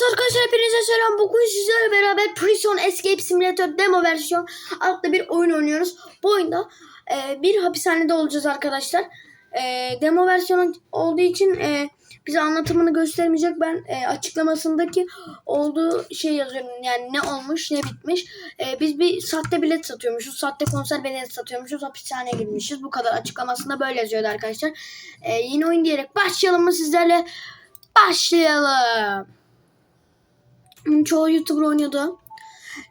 Evet arkadaşlar hepinize selam. Bugün sizlerle beraber Prison Escape Simulator demo versiyon adlı bir oyun oynuyoruz. Bu oyunda e, bir hapishanede olacağız arkadaşlar. E, demo versiyonu olduğu için e, bize anlatımını göstermeyecek. Ben e, açıklamasındaki olduğu şey yazıyorum. Yani ne olmuş ne bitmiş. E, biz bir sahte bilet satıyormuşuz. Sahte konser bilet satıyormuşuz. Hapishaneye girmişiz. Bu kadar açıklamasında böyle yazıyordu arkadaşlar. E, yeni oyun diyerek başlayalım mı sizlerle? Başlayalım. Çoğu YouTuber oynuyordu.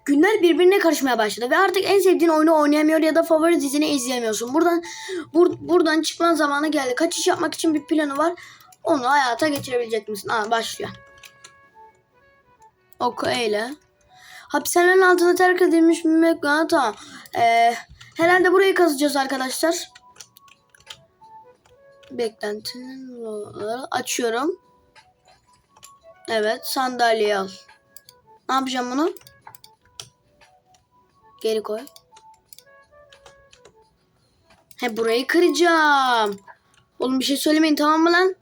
Günler birbirine karışmaya başladı ve artık en sevdiğin oyunu oynayamıyor ya da favori dizini izleyemiyorsun. Buradan bur, buradan çıkman zamanı geldi. Kaçış yapmak için bir planı var. Onu hayata geçirebilecek misin? Aa başlıyor. Oku eyle. Hapishanenin altında terk edilmiş bir mekan. Tamam. Ee, herhalde burayı kazacağız arkadaşlar. Beklentinin açıyorum. Evet sandalyeyi al. Ne yapacağım bunu? Geri koy. He burayı kıracağım. Oğlum bir şey söylemeyin tamam mı lan?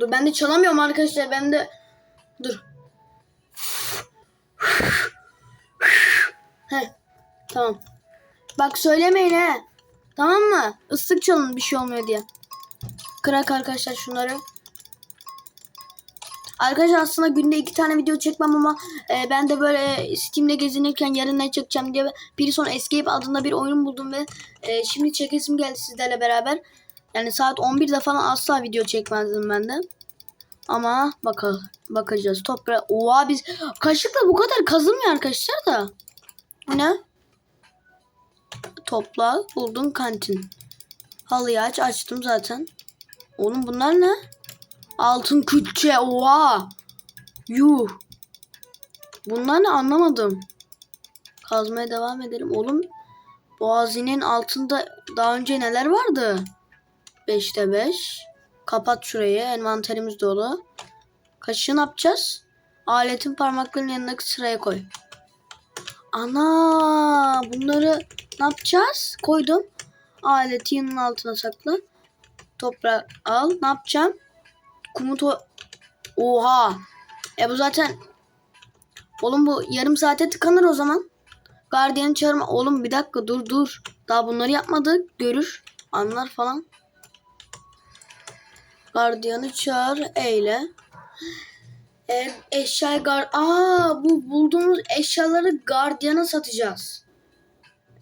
Dur ben de çalamıyorum arkadaşlar. Ben de dur. He tamam. Bak söylemeyin he. Tamam mı? Islık çalın bir şey olmuyor diye. Kırak arkadaşlar şunları. Arkadaşlar aslında günde iki tane video çekmem ama e, ben de böyle Steam'de gezinirken yarın ne çekeceğim diye Prison Escape adında bir oyun buldum ve e, şimdi çekesim geldi sizlerle beraber. Yani saat 11'de falan asla video çekmezdim ben de. Ama bakalım bakacağız. Toprağa. Oha biz kaşıkla bu kadar kazılmıyor arkadaşlar da. Bu ne? Topla buldum kantin. Halıyı aç açtım zaten. Oğlum bunlar ne? Altın külçe. Oha. Yuh. Bunlar ne anlamadım. Kazmaya devam edelim. Oğlum bu hazinenin altında daha önce neler vardı? 5'te 5. Kapat şurayı. Envanterimiz dolu. Kaşığı ne yapacağız? Aletin parmaklarının yanındaki sıraya koy. Ana bunları ne yapacağız? Koydum. Aleti yanının altına sakla. Toprak al. Ne yapacağım? Kumu Oha. E bu zaten Oğlum bu yarım saate tıkanır o zaman. Gardiyanı çağırma. Oğlum bir dakika dur dur. Daha bunları yapmadık. Görür. Anlar falan. Gardiyanı çağır. Eyle. E, eşya gar... Aa bu bulduğumuz eşyaları gardiyana satacağız.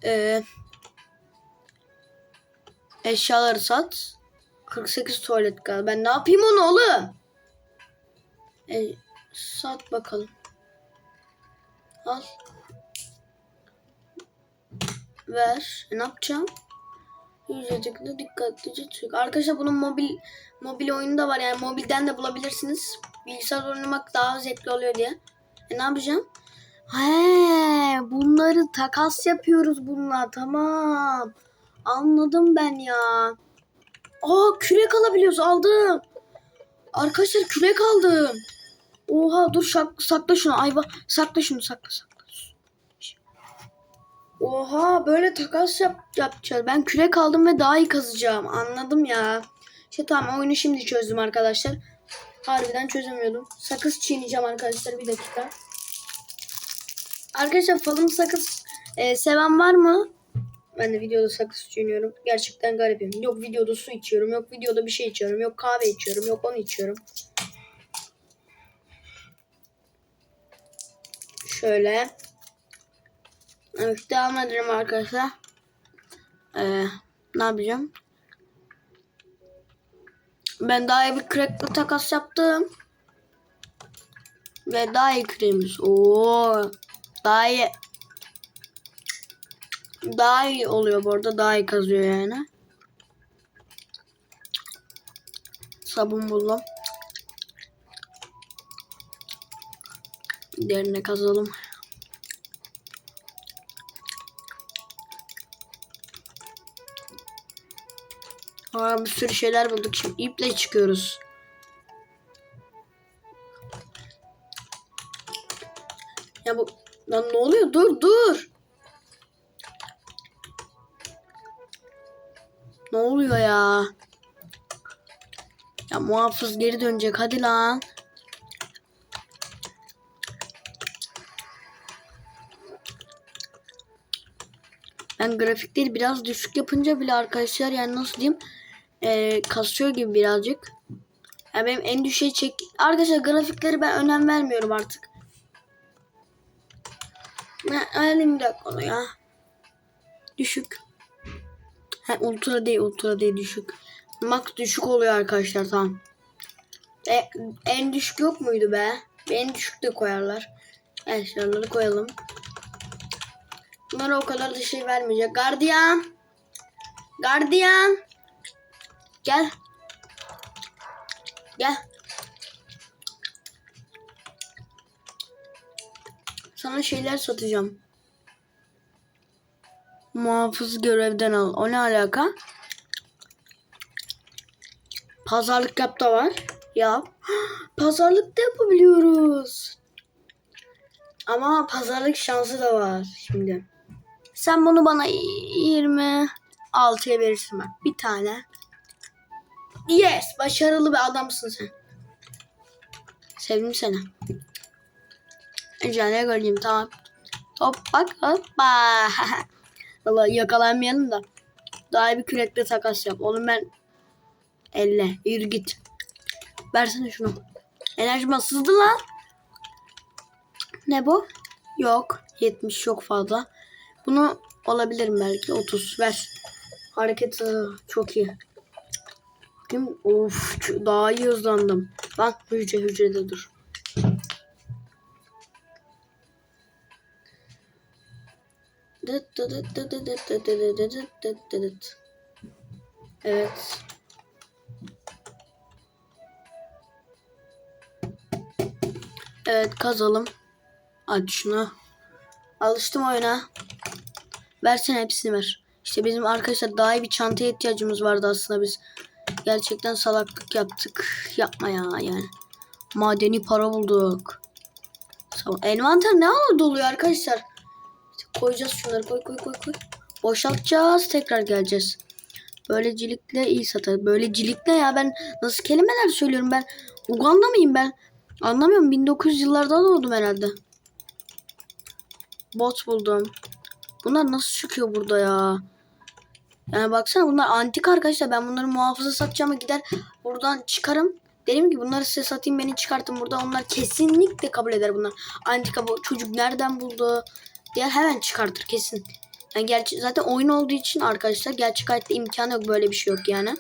E, eşyaları sat. 48 tuvalet galiba. Ben ne yapayım onu oğlum? E, sat bakalım. Al. Ver. E, ne yapacağım? Yüzecekte dikkatlice çık. Arkadaşlar bunun mobil mobil oyunu da var yani mobilden de bulabilirsiniz. Bilgisayar oynamak daha zevkli oluyor diye. E ne yapacağım? He, bunları takas yapıyoruz bununla. Tamam. Anladım ben ya. Aa kürek alabiliyoruz. Aldım. Arkadaşlar kürek aldım. Oha dur şak, sakla şunu. Ayva sakla şunu sakla sakla. Oha böyle takas yap, yapacağız. Ben kürek aldım ve daha iyi kazacağım. Anladım ya. İşte tamam oyunu şimdi çözdüm arkadaşlar. Harbiden çözemiyordum. Sakız çiğneyeceğim arkadaşlar bir dakika. Arkadaşlar falım sakız e, seven var mı? Ben de videoda sakız çiğniyorum. Gerçekten garibim. Yok videoda su içiyorum. Yok videoda bir şey içiyorum. Yok kahve içiyorum. Yok onu içiyorum. Şöyle. Evet devam edelim arkadaşlar. Ee, ne yapacağım? Ben daha iyi bir crackle takas yaptım. Ve daha iyi kremiz. Oo, daha iyi. Daha iyi oluyor bu arada. Daha iyi kazıyor yani. Sabun buldum. Derine kazalım. Aa, bir sürü şeyler bulduk. Şimdi iple çıkıyoruz. Ya bu lan ne oluyor? Dur dur. Ne oluyor ya? Ya muhafız geri dönecek hadi lan. Ben grafikleri biraz düşük yapınca bile arkadaşlar yani nasıl diyeyim eee kasıyor gibi birazcık. Ya benim en düşüğe çek... Arkadaşlar grafikleri ben önem vermiyorum artık. Ben ayarlayayım bir dakika onu ya. Düşük. Ha, ultra değil ultra değil düşük. Max düşük oluyor arkadaşlar tamam. E, en düşük yok muydu be? En düşük de koyarlar. Evet şunları koyalım. Bunlara o kadar da şey vermeyecek. Gardiyan. Gardiyan. Gel. Gel. Sana şeyler satacağım. Muhafız görevden al. O ne alaka? Pazarlık yap da var. Yap. Pazarlık da yapabiliyoruz. Ama pazarlık şansı da var şimdi. Sen bunu bana 26'ya verirsin bak. Bir tane. Yes. Başarılı bir adamsın sen. Sevdim seni. Önce göreyim tamam. Hop bak hoppa. Valla yakalanmayalım da. Daha bir kürekle takas yap. Oğlum ben elle. Yürü git. Versene şunu. Enerjim sızdı lan. Ne bu? Yok. 70 çok fazla. Bunu olabilirim belki. 30 ver. Hareket hızı çok iyi. Bakayım. Of daha iyi hızlandım. Bak hücre hücrede dur. Evet. Evet kazalım. Hadi şunu. Alıştım oyuna. Versene hepsini ver. İşte bizim arkadaşlar daha iyi bir çantaya ihtiyacımız vardı aslında biz. Gerçekten salaklık yaptık. Yapma ya yani. Madeni para bulduk. Envanter ne anla doluyor arkadaşlar. Koyacağız şunları koy koy koy koy. Boşaltacağız tekrar geleceğiz. Böylecilikle iyi satar. Böylecilikle ya ben nasıl kelimeler söylüyorum ben. Uganda mıyım ben? Anlamıyorum 1900 yıllarda doğdum herhalde. Bot buldum. Bunlar nasıl çıkıyor burada ya? Yani baksana bunlar antik arkadaşlar. Ben bunları muhafaza satacağıma gider buradan çıkarım. Derim ki bunları size satayım beni çıkartın burada. Onlar kesinlikle kabul eder bunlar. Antika bu çocuk nereden buldu diye hemen çıkartır kesin. Yani gerçi zaten oyun olduğu için arkadaşlar gerçek hayatta imkanı yok böyle bir şey yok yani.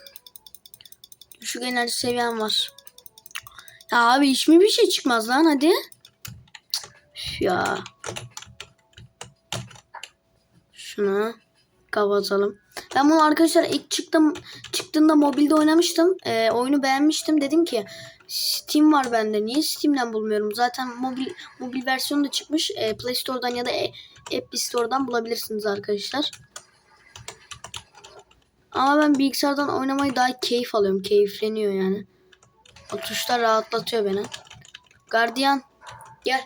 Düşük enerji seviyem var. Ya abi hiç mi bir şey çıkmaz lan hadi. Üf ya. Şunu kapatalım. Ben bunu arkadaşlar ilk çıktım çıktığında mobilde oynamıştım. Ee, oyunu beğenmiştim. Dedim ki Steam var bende. Niye Steam'den bulmuyorum? Zaten mobil mobil versiyonu da çıkmış. Ee, Play Store'dan ya da e- App Store'dan bulabilirsiniz arkadaşlar. Ama ben bilgisayardan oynamayı daha keyif alıyorum. Keyifleniyor yani. O tuşlar rahatlatıyor beni. Gardiyan gel.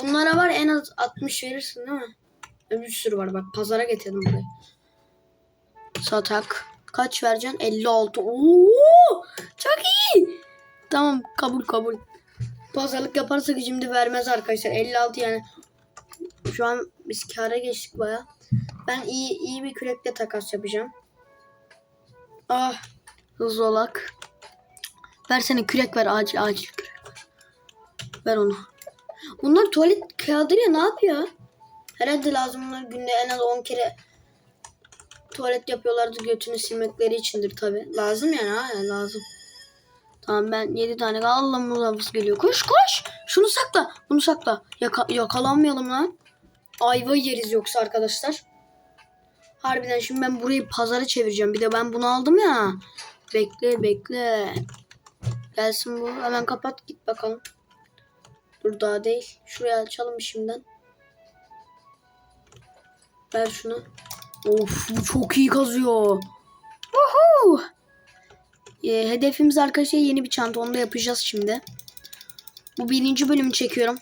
Bunlara var en az 60 verirsin değil mi? Bir sürü var bak pazara getirdim burayı. Satak. Kaç vereceksin? 56. Oo! Çok iyi. Tamam kabul kabul. Pazarlık yaparsak şimdi vermez arkadaşlar. 56 yani. Şu an biz kâra geçtik baya. Ben iyi iyi bir kürekle takas yapacağım. Ah. Hızlı olak. Versene kürek ver acil acil kürek ver. Onu. Bunlar tuvalet kağıdıyla ne yapıyor? Herhalde lazım bunlar günde en az 10 kere tuvalet yapıyorlardı götünü silmekleri içindir tabi. Lazım yani ha yani lazım. Tamam ben 7 tane Allah muhafız geliyor. Koş koş. Şunu sakla. Bunu sakla. Yaka yakalanmayalım lan. Ayva yeriz yoksa arkadaşlar. Harbiden şimdi ben burayı pazara çevireceğim. Bir de ben bunu aldım ya. Bekle bekle. Gelsin bu. Hemen kapat git bakalım. Dur daha değil. Şuraya açalım şimdiden. Ver şunu. Of bu çok iyi kazıyor. Woohoo! Ee, hedefimiz arkadaşlar yeni bir çanta. Onu da yapacağız şimdi. Bu birinci bölümü çekiyorum.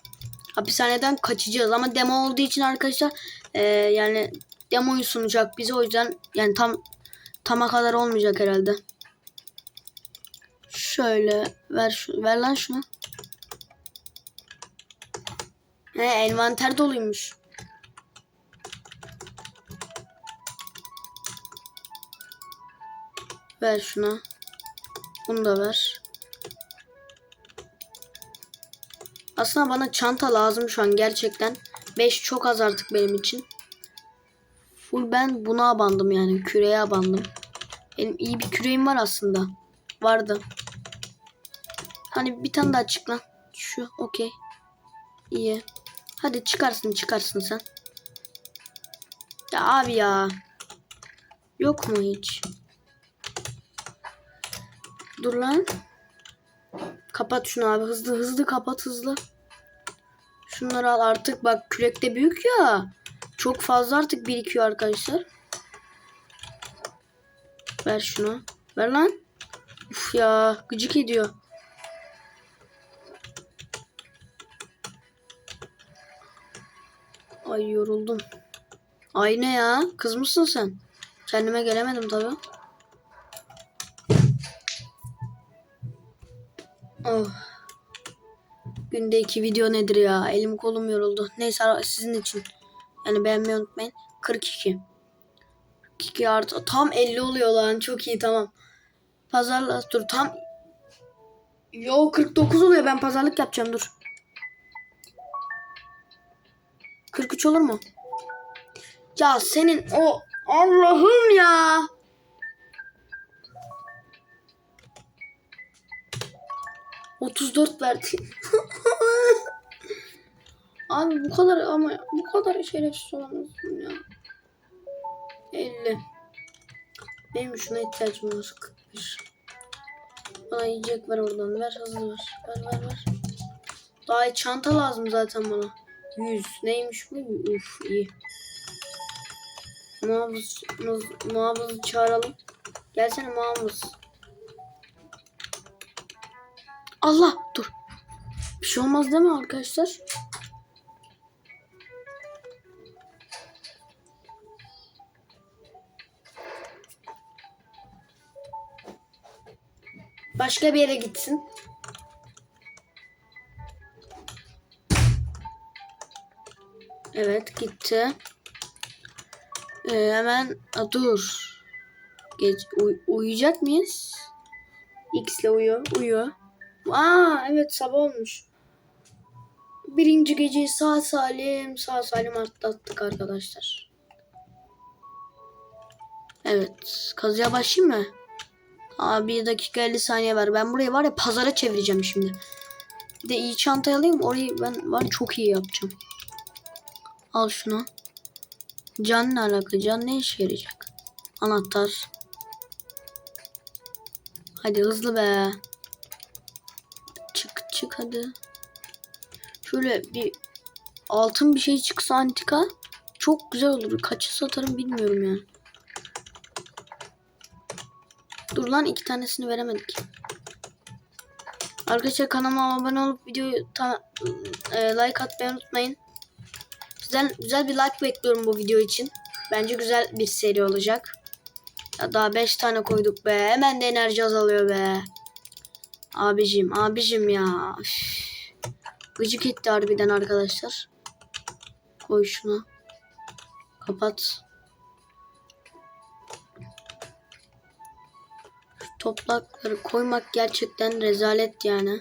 Hapishaneden kaçacağız ama demo olduğu için arkadaşlar ee, yani demoyu sunacak bize o yüzden yani tam tama kadar olmayacak herhalde. Şöyle ver şu ver lan şunu. He envanter doluymuş. Ver şuna. Bunu da ver. Aslında bana çanta lazım şu an gerçekten. 5 çok az artık benim için. Full ben buna abandım yani. Küreye abandım. Benim iyi bir küreğim var aslında. Vardı. Hani bir tane daha çık lan. Şu okey. İyi. Hadi çıkarsın çıkarsın sen. Ya abi ya. Yok mu hiç? Dur lan. Kapat şunu abi. Hızlı hızlı kapat hızlı. Şunları al artık. Bak kürek de büyük ya. Çok fazla artık birikiyor arkadaşlar. Ver şunu. Ver lan. Uf ya. Gıcık ediyor. Ay yoruldum. Ay ne ya? Kız mısın sen? Kendime gelemedim tabi. Oh. Günde iki video nedir ya? Elim kolum yoruldu. Neyse sizin için. Yani beğenmeyi unutmayın. 42. 42 artı. Tam 50 oluyor lan. Çok iyi tamam. Pazarla dur tam. Yo 49 oluyor. Ben pazarlık yapacağım dur. 43 olur mu? Ya senin o Allah'ım ya. Otuz dört verdi. Abi bu kadar ama bu kadar şerefsiz olamazsın ya. 50. Benim şuna ihtiyacım var. 41. Bana yiyecek ver oradan. Ver hızlı ver. Ver ver ver. Daha iyi çanta lazım zaten bana. 100. Neymiş bu? Uf iyi. Muhafız, muhafızı çağıralım. Gelsene muhafız. Allah dur. Bir şey olmaz değil mi arkadaşlar? Başka bir yere gitsin. Evet gitti. Ee, hemen a, dur. Geç uy- uyuyacak mıyız? X ile uyuyor. Uyuyor. Aa evet sabah olmuş. Birinci geceyi sağ salim sağ salim atlattık arkadaşlar. Evet. Kazıya başlayayım mı? Aa bir dakika 50 saniye var. Ben burayı var ya pazara çevireceğim şimdi. Bir de iyi çantayı alayım. Orayı ben var çok iyi yapacağım. Al şunu. Can ne alaka? Can ne işe yarayacak? Anahtar. Hadi hızlı be. Çık hadi. Şöyle bir altın bir şey çıksa antika çok güzel olur. Kaçı satarım bilmiyorum yani. Dur lan iki tanesini veremedik. Arkadaşlar kanalıma abone olup videoyu ta, e, like atmayı unutmayın. Güzel, güzel bir like bekliyorum bu video için. Bence güzel bir seri olacak. Ya daha 5 tane koyduk be. Hemen de enerji azalıyor be. Abicim, abicim ya. Üf. Gıcık etti harbiden arkadaşlar. Koy şunu. Kapat. Şu toplakları koymak gerçekten rezalet yani.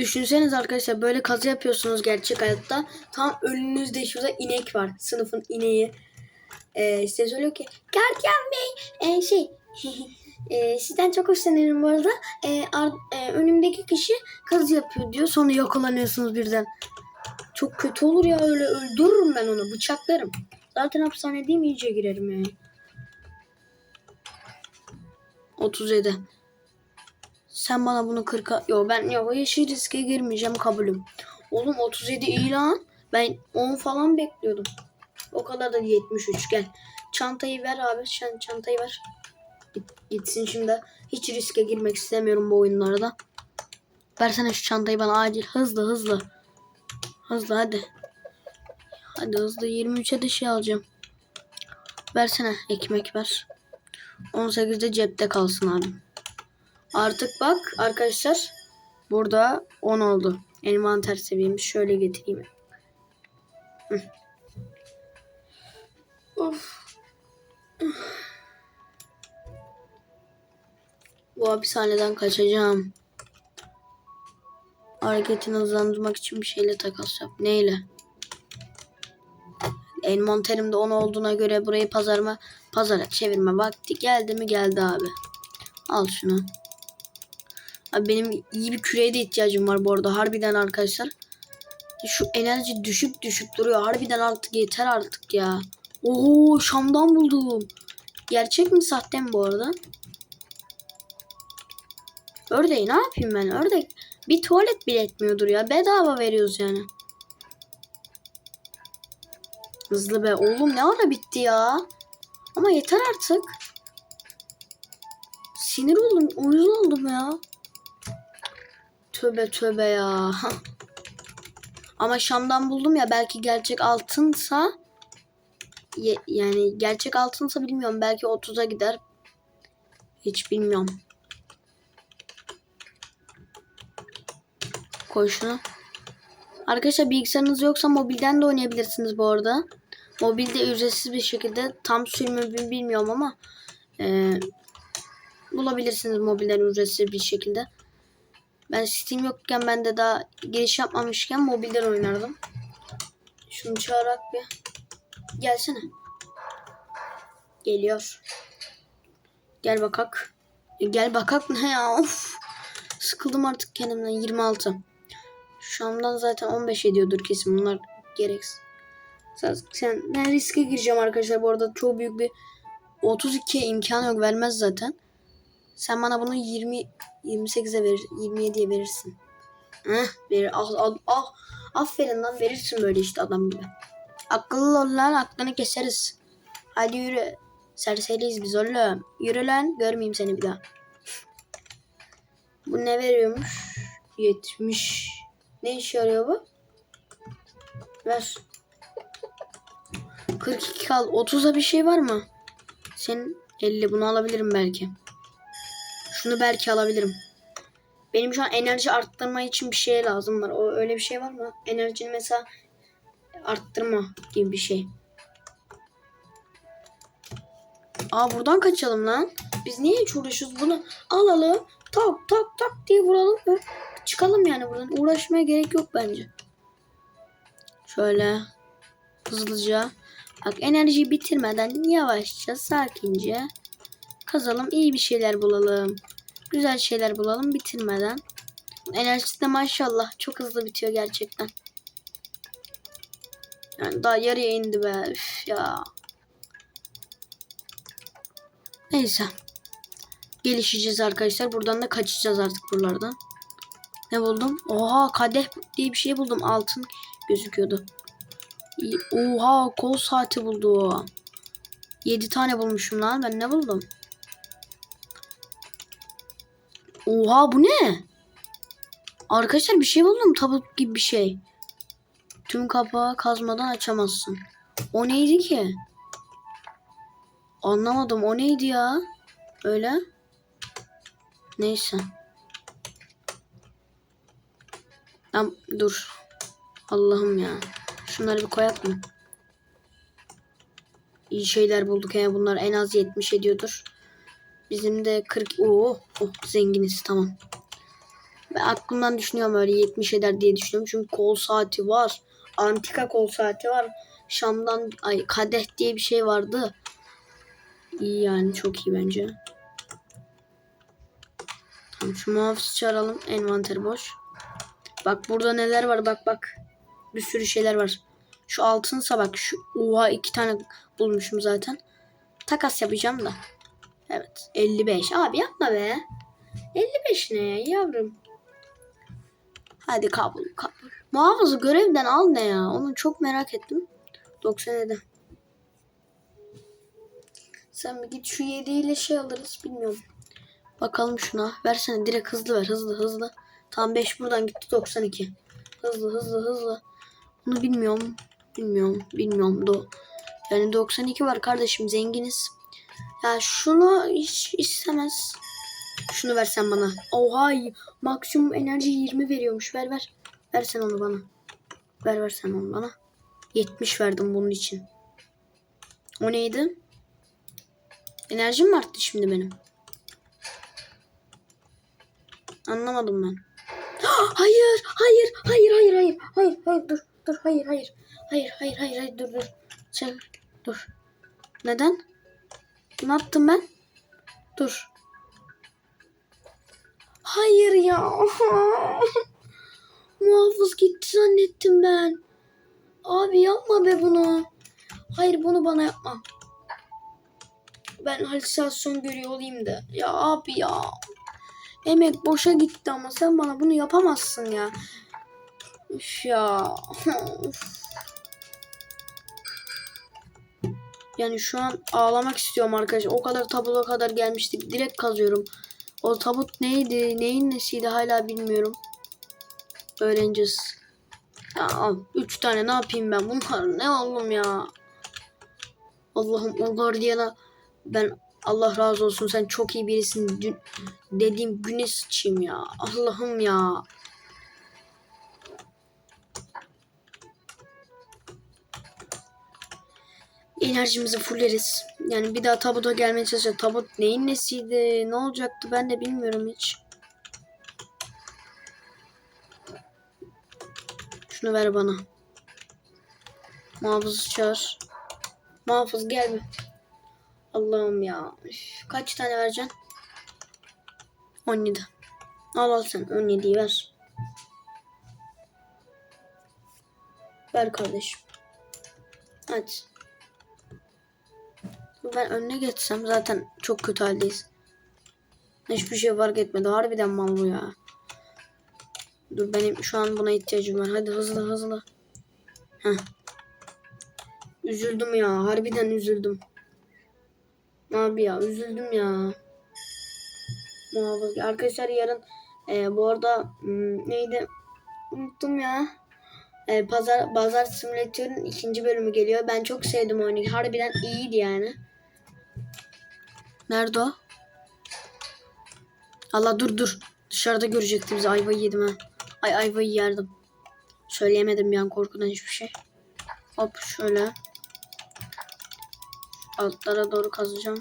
Düşünseniz arkadaşlar böyle kazı yapıyorsunuz gerçek hayatta. Tam önünüzde şurada inek var. Sınıfın ineği. Ee, size söylüyor ki Gardiyan Bey e, şey e, sizden çok hoşlanıyorum bu arada. E, ar- e, önümdeki kişi kazı yapıyor diyor. Sonra yakalanıyorsunuz birden. Çok kötü olur ya öyle öldürürüm ben onu bıçaklarım. Zaten hapishanedeyim iyice girerim yani. 37. Sen bana bunu 40'a... Yok ben yok yeşil riske girmeyeceğim kabulüm. Oğlum 37 iyi lan. Ben 10 falan bekliyordum. O kadar da 73 gel. Çantayı ver abi. Sen çantayı ver. Git, gitsin şimdi. Hiç riske girmek istemiyorum bu oyunlarda. Versene şu çantayı bana acil. Hızlı hızlı. Hızlı hadi. Hadi hızlı 23'e de şey alacağım. Versene ekmek ver. 18'de cepte kalsın abi. Artık bak arkadaşlar. Burada 10 oldu. Envanter seviyemiz şöyle getireyim. Of. Bu hapishaneden kaçacağım. Hareketini hızlandırmak için bir şeyle takas yap. Neyle? Envanterimde 10 olduğuna göre burayı pazarma pazara çevirme vakti geldi mi geldi abi. Al şunu. Abi benim iyi bir küreye de ihtiyacım var bu arada harbiden arkadaşlar. Şu enerji düşüp düşüp duruyor. Harbiden artık yeter artık ya. Oo Şam'dan buldum. Gerçek mi sahte mi bu arada? Ördeği ne yapayım ben? Ördek bir tuvalet bile etmiyordur ya. Bedava veriyoruz yani. Hızlı be. Oğlum ne ara bitti ya? Ama yeter artık. Sinir oldum. Uyuz oldum ya. Tövbe tövbe ya. Ama Şam'dan buldum ya belki gerçek altınsa ye- yani gerçek altınsa bilmiyorum belki 30'a gider. Hiç bilmiyorum. Koy şunu. Arkadaşlar bilgisayarınız yoksa mobilden de oynayabilirsiniz bu arada. Mobilde ücretsiz bir şekilde tam sürümü bi- bilmiyorum ama e, bulabilirsiniz mobilden ücretsiz bir şekilde. Ben Steam yokken ben de daha giriş yapmamışken mobilden oynardım. Şunu çağırak bir. Gelsene. Geliyor. Gel bakak. E, gel bakak ne ya of. Sıkıldım artık kendimden 26. Şam'dan zaten 15 ediyordur kesin bunlar gereksiz. Sen, sen ben riske gireceğim arkadaşlar bu arada çok büyük bir 32 imkan yok vermez zaten. Sen bana bunu 20 28'e verir 27'ye verirsin. Heh, verir. Ah, ah, ah. Aferin lan verirsin böyle işte adam gibi. Akıllı ol lan aklını keseriz. Hadi yürü. Serseriyiz biz oğlum. Yürü lan görmeyeyim seni bir daha. Bu ne veriyormuş? 70. Ne işe yarıyor bu? Ver. 42 kal. 30'a bir şey var mı? Senin 50 bunu alabilirim belki. Şunu belki alabilirim. Benim şu an enerji arttırma için bir şey lazım var. O öyle bir şey var mı? Enerjini mesela arttırma gibi bir şey. Aa buradan kaçalım lan. Biz niye hiç uğraşıyoruz bunu? Alalım. Tak tak tak diye vuralım. ve Çıkalım yani buradan. Uğraşmaya gerek yok bence. Şöyle hızlıca. Bak enerjiyi bitirmeden yavaşça sakince kazalım. iyi bir şeyler bulalım. Güzel şeyler bulalım bitirmeden. Enerjisi de maşallah çok hızlı bitiyor gerçekten. Yani daha yarıya indi be. Üf ya. Neyse. Gelişeceğiz arkadaşlar. Buradan da kaçacağız artık buralardan. Ne buldum? Oha kadeh diye bir şey buldum. Altın gözüküyordu. Oha kol saati buldu. 7 tane bulmuşum lan. Ben ne buldum? Oha bu ne? Arkadaşlar bir şey buldum. Tabut gibi bir şey. Tüm kapağı kazmadan açamazsın. O neydi ki? Anlamadım. O neydi ya? Öyle. Neyse. Lan dur. Allah'ım ya. Şunları bir koyak mı? İyi şeyler bulduk ya. Bunlar en az 70 ediyordur. Bizim de 40. Oo, oh, zenginiz tamam. Ben aklımdan düşünüyorum öyle 70 eder diye düşünüyorum. Çünkü kol saati var. Antika kol saati var. Şam'dan ay kadeh diye bir şey vardı. İyi yani çok iyi bence. Tamam şu muhafızı çağıralım. Envanter boş. Bak burada neler var bak bak. Bir sürü şeyler var. Şu altınsa bak şu oha iki tane bulmuşum zaten. Takas yapacağım da. Evet 55. Abi yapma be. 55 ne yavrum? Hadi kabul kabul. Muhafızı görevden al ne ya? Onu çok merak ettim. 97. Sen bir git şu 7 ile şey alırız bilmiyorum. Bakalım şuna. Versene direkt hızlı ver. Hızlı hızlı. Tam 5 buradan gitti 92. Hızlı hızlı hızlı. Bunu bilmiyorum. Bilmiyorum. Bilmiyorum. Do yani 92 var kardeşim zenginiz. Ya şunu hiç istemez. Şunu versen bana. Oha maksimum enerji 20 veriyormuş. Ver ver. Ver sen onu bana. Ver ver sen onu bana. 70 verdim bunun için. O neydi? Enerjim mi arttı şimdi benim? Anlamadım ben. Hayır, hayır, hayır, hayır, hayır, hayır, hayır, dur, dur, hayır, hayır, hayır, hayır, hayır, hayır, dur, dur, sen, dur. Neden? Ne yaptım ben? Dur. Hayır ya. Muhafız gitti zannettim ben. Abi yapma be bunu. Hayır bunu bana yapma. Ben halüsinasyon görüyor olayım da. Ya abi ya. Emek boşa gitti ama sen bana bunu yapamazsın ya. Üf ya. Yani şu an ağlamak istiyorum arkadaşlar. O kadar tabula kadar gelmiştik. Direkt kazıyorum. O tabut neydi? Neyin nesiydi hala bilmiyorum. Öğreneceğiz. Ya. Üç tane ne yapayım ben? Bunlar ne oğlum ya? Allah'ım o gardiyana ben Allah razı olsun sen çok iyi birisin dün dediğim güne sıçayım ya. Allah'ım ya. Enerjimizi fulleriz. Yani bir daha tabuta gelmeye çalışacak. Tabut neyin nesiydi? Ne olacaktı ben de bilmiyorum hiç. Şunu ver bana. Muhafızı çağır. Muhafız gel bir. Allah'ım ya. Üf, kaç tane vereceksin? 17. Al al sen 17'yi ver. Ver kardeşim. Hadi. Ben önüne geçsem zaten çok kötü haldeyiz. Hiçbir şey fark etmedi. Harbiden mal bu ya. Dur benim şu an buna ihtiyacım var. Hadi hızlı hızlı. Heh. Üzüldüm ya. Harbiden üzüldüm. Abi ya üzüldüm ya. Muhafız. Arkadaşlar yarın e, bu arada hmm, neydi? Unuttum ya. E, pazar Pazar Simülatör'ün ikinci bölümü geliyor. Ben çok sevdim oyunu. Harbiden iyiydi yani. Nerede o? Allah dur dur. Dışarıda görecekti bizi. Ayvayı yedim ha. Ay ayvayı yerdim. Söyleyemedim an korkudan hiçbir şey. Hop şöyle. Altlara doğru kazacağım.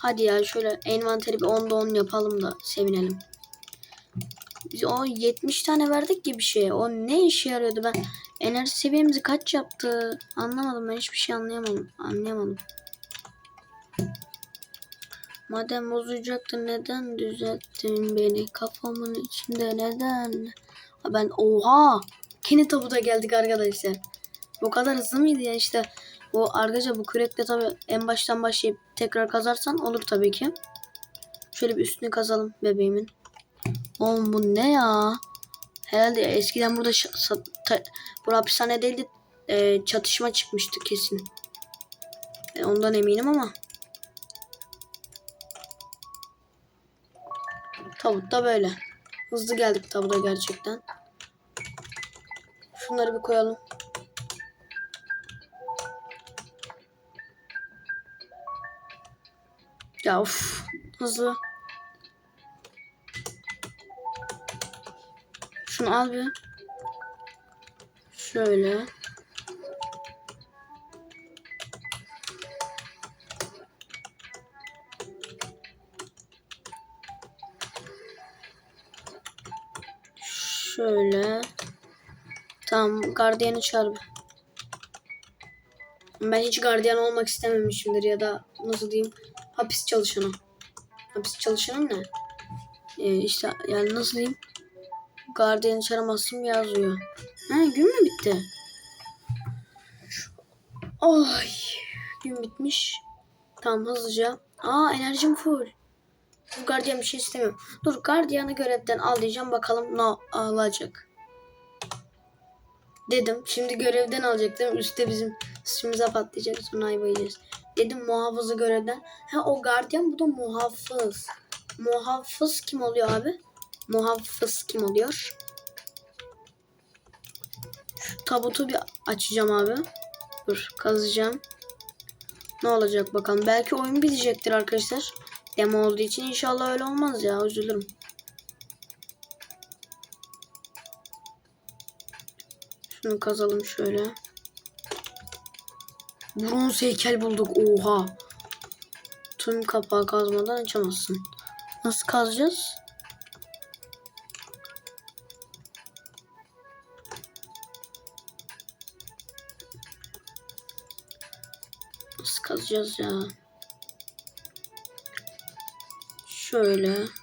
Hadi ya şöyle envanteri bir 10'da 10 yapalım da sevinelim. Biz o 70 tane verdik gibi bir şey. O ne işe yarıyordu ben? Enerji seviyemizi kaç yaptı? Anlamadım ben hiçbir şey anlayamadım. Anlayamadım. Madem bozacaktı neden düzelttin beni? Kafamın içinde neden? Ha Ben oha! Kendi tabuta geldik arkadaşlar. Bu kadar hızlı mıydı ya işte. Bu arkadaşlar bu kürekle tabi en baştan başlayıp tekrar kazarsan olur tabii ki. Şöyle bir üstünü kazalım bebeğimin. Oğlum bu ne ya? Herhalde eskiden burada bu hapishane değildi. e, çatışma çıkmıştı kesin. E, ondan eminim ama. Tabut da böyle. Hızlı geldik tabuda gerçekten. Şunları bir koyalım. Ya of. Hızlı. Şunu al bir. Şöyle. Tamam gardiyanı çağır. Ben hiç gardiyan olmak istememişimdir ya da nasıl diyeyim hapis çalışanı. Hapis çalışanı ne? Ee, işte yani nasıl diyeyim gardiyanı çağıramazsın yazıyor. Ha gün mü bitti? Ay gün bitmiş. Tamam hızlıca. Aa enerjim full. Gardiyan bir şey istemiyorum. Dur gardiyanı görevden al diyeceğim bakalım ne alacak. Dedim. Şimdi görevden alacaktım. Üste bizim sıçımıza patlayacak. Sonra ayva. Dedim muhafızı görevden. Ha o gardiyan bu da muhafız. Muhafız kim oluyor abi? Muhafız kim oluyor? Şu tabutu bir açacağım abi. Dur kazacağım. Ne olacak bakalım. Belki oyun bitecektir arkadaşlar. Demo olduğu için inşallah öyle olmaz ya. Üzülürüm. Şunu kazalım şöyle. Bronz heykel bulduk. Oha. Tüm kapağı kazmadan açamazsın. Nasıl kazacağız? Nasıl kazacağız ya? Şöyle.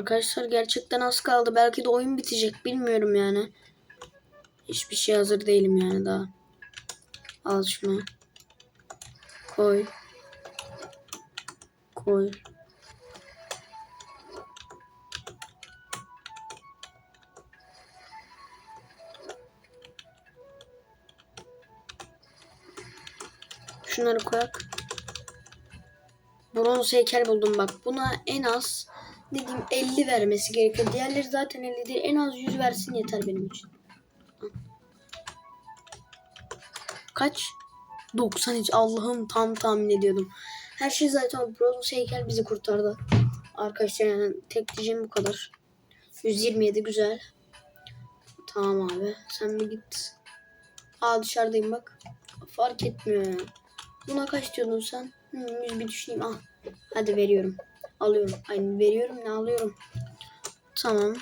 Arkadaşlar gerçekten az kaldı. Belki de oyun bitecek. Bilmiyorum yani. Hiçbir şey hazır değilim yani daha. Al şunu. Koy. Koy. Şunları koyak. Bronz heykel buldum bak. Buna en az dediğim 50 vermesi gerekiyor. Diğerleri zaten 50 değil. En az 100 versin yeter benim için. Kaç? 90 hiç Allah'ım tam tahmin ediyordum. Her şey zaten bronz heykel bizi kurtardı. Arkadaşlar yani tek diyeceğim bu kadar. 127 güzel. Tamam abi. Sen bir git. Aa dışarıdayım bak. Fark etmiyor. Buna kaç diyordun sen? Hmm, yüz bir düşüneyim. Ah. Hadi veriyorum. Alıyorum. Ay veriyorum ne alıyorum. Tamam.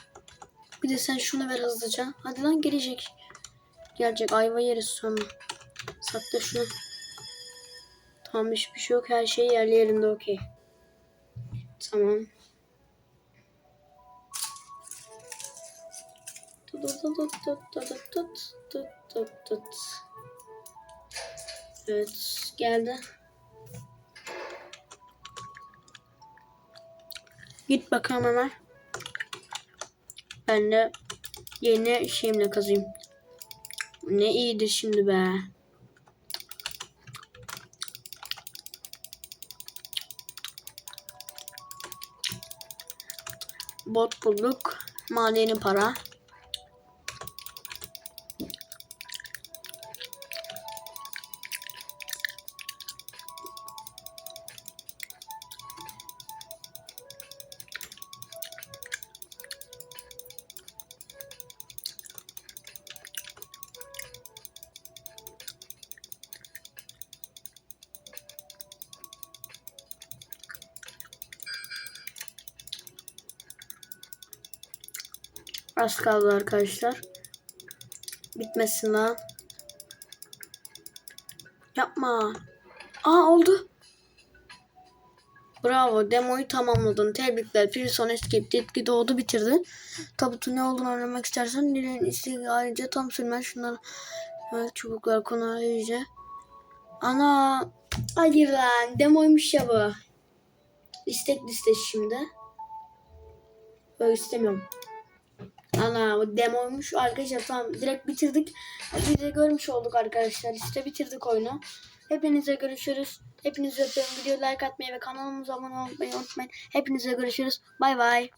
Bir de sen şunu ver hızlıca. Hadi lan gelecek. Gelecek ayva yeriz sonra. Sakla şunu. Tamam hiçbir şey yok. Her şey yerli yerinde okey. Tamam. Tut tut tut tut tut tut tut tut tut. Evet geldi. Git bakalım hemen. Ben de yeni şeyimle kazayım. Ne iyidir şimdi be. Bot bulduk. Madeni para. Az kaldı arkadaşlar. Bitmesin lan. Yapma. Aa oldu. Bravo. Demoyu tamamladın. Tebrikler. Prison Escape Detki doğdu bitirdi. Tabutun ne olduğunu öğrenmek istersen dileğin isteği ayrıca tam sürmen şunları evet, çubuklar konu iyice. Ana. Hayır lan. Demoymuş ya bu. İstek listesi şimdi. Böyle istemiyorum. Ana bu demoymuş arkadaşlar tamam direkt bitirdik. Biz de görmüş olduk arkadaşlar işte bitirdik oyunu. Hepinize görüşürüz. Hepinizi öpüyorum. Video like atmayı ve kanalımıza abone olmayı unutmayın. Hepinize görüşürüz. Bay bay.